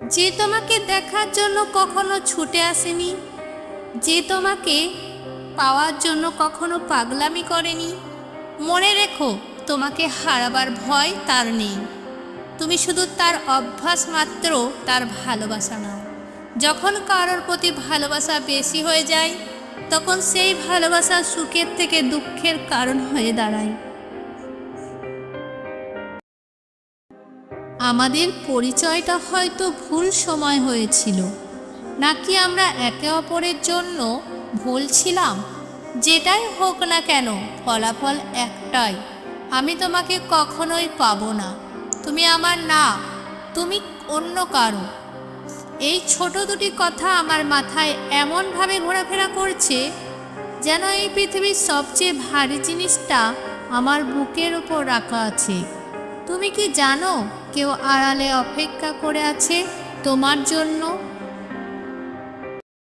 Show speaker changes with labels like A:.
A: যে তোমাকে দেখার জন্য কখনো ছুটে আসেনি, যে তোমাকে পাওয়ার জন্য কখনো পাগলামি করেনি, মনে রেখো তোমাকে হারাবার ভয় তার নেই। তুমি শুধু তার অভ্যাস মাত্র তার ভালোবাসা নাও। যখন কারোর প্রতি ভালোবাসা বেশি হয়ে যায়, তখন সেই ভালোবাসা সুখের থেকে দুঃখের কারণ হয়ে দাঁড়ায়। আমাদের পরিচয়টা হয়তো ভুল সময় হয়েছিল। নাকি আমরা একে অপরের জন্য ভুল ছিলাম? যেটাই হোক না কেন, ফলাফল একটাই। আমি তোমাকে কখনোই পাবো না। তুমি আমার না, তুমি অন্য কারও। এই ছোট দুটি কথা আমার মাথায় এমনভাবে ঘোরাফেরা করছে যেন এই পৃথিবীর সবচেয়ে ভারী জিনিসটা আমার বুকের উপর রাখা আছে। তুমি কি জানো কেউ আড়ালে অপেক্ষা করে আছে তোমার জন্য?